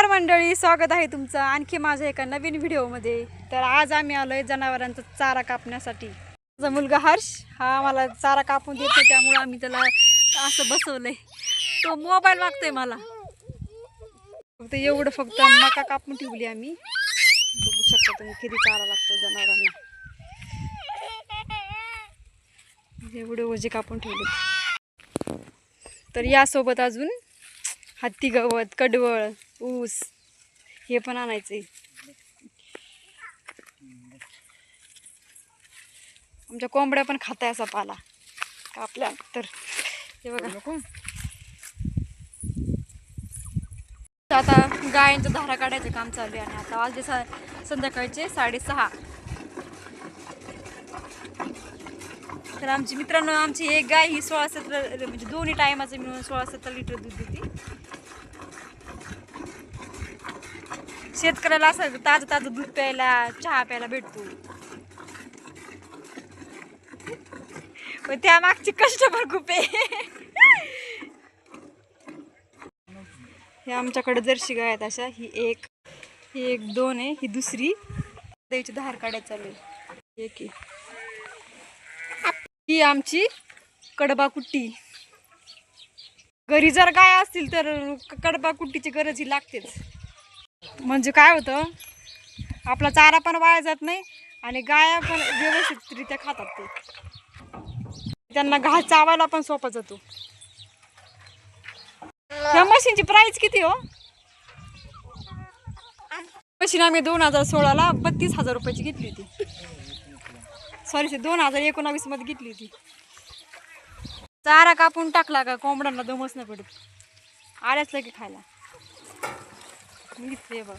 नमस्कार मंडळी स्वागत आहे तुमचं आणखी माझ्या एका नवीन व्हिडिओमध्ये. तर आज आम्ही आलो आहे जनावरांचा चारा कापण्यासाठी. माझा मुलगा हर्ष हा आम्हाला चारा कापून देतो त्यामुळे आम्ही त्याला असं बसवलंय. तो मोबाईल मागतोय मला. फक्त एवढं फक्त मका कापून ठेवली आम्ही. बघू शकता तुम्ही किती चारा लागतो जनावरांना. एवढे ओझे कापून ठेवले. तर यासोबत अजून हत्ती गवत कडवळ ऊस. हे पण आणायचंय. आमच्या कोंबड्या पण खाताय असा पाला. कापल्या तर. हे बघा. आता गायांच्या धारा काढायचं काम चालू आहे आणि आता वाजले सा- संध्याकाळचे साडेसहा. तर आमची मित्रांनो आमची एक गाय ही सोळा सतरा म्हणजे दोन्ही टायमाचं मिळून सोळा सतरा लिटर दूध देते. शेतकऱ्याला असं ताजं ताजं दूध प्यायला चहा प्यायला भेटतो. पण त्या मागची कस्टमर खूप आहे. हे आमच्याकडे जर्शी गाय आहेत अशा. ही एक ही एक दोन आहे. ही दुसरी. त्याची धार काढायला चालू आहे. एक ही आमची कडबा कुट्टी. घरी जर गाय असतील तर कडबा कुट्टीची गरज ही लागतेच. म्हणजे काय होतं आपला चारा पण वाया जात नाही आणि गाया पण व्यवस्थितरित्या खातात ते. त्यांना घास चावायला पण सोपा जातो. या मशीनची प्राइस किती हो? मशीन आम्ही दोन हजार सोळाला बत्तीस हजार रुपयाची घेतली होती. सॉरी दोन हजार एकोणावीसमध्ये घेतली होती. चारा कापून टाकला का कोंबड्यांना दमच नाही पडत. आल्याच लगे खायला. Мені треба.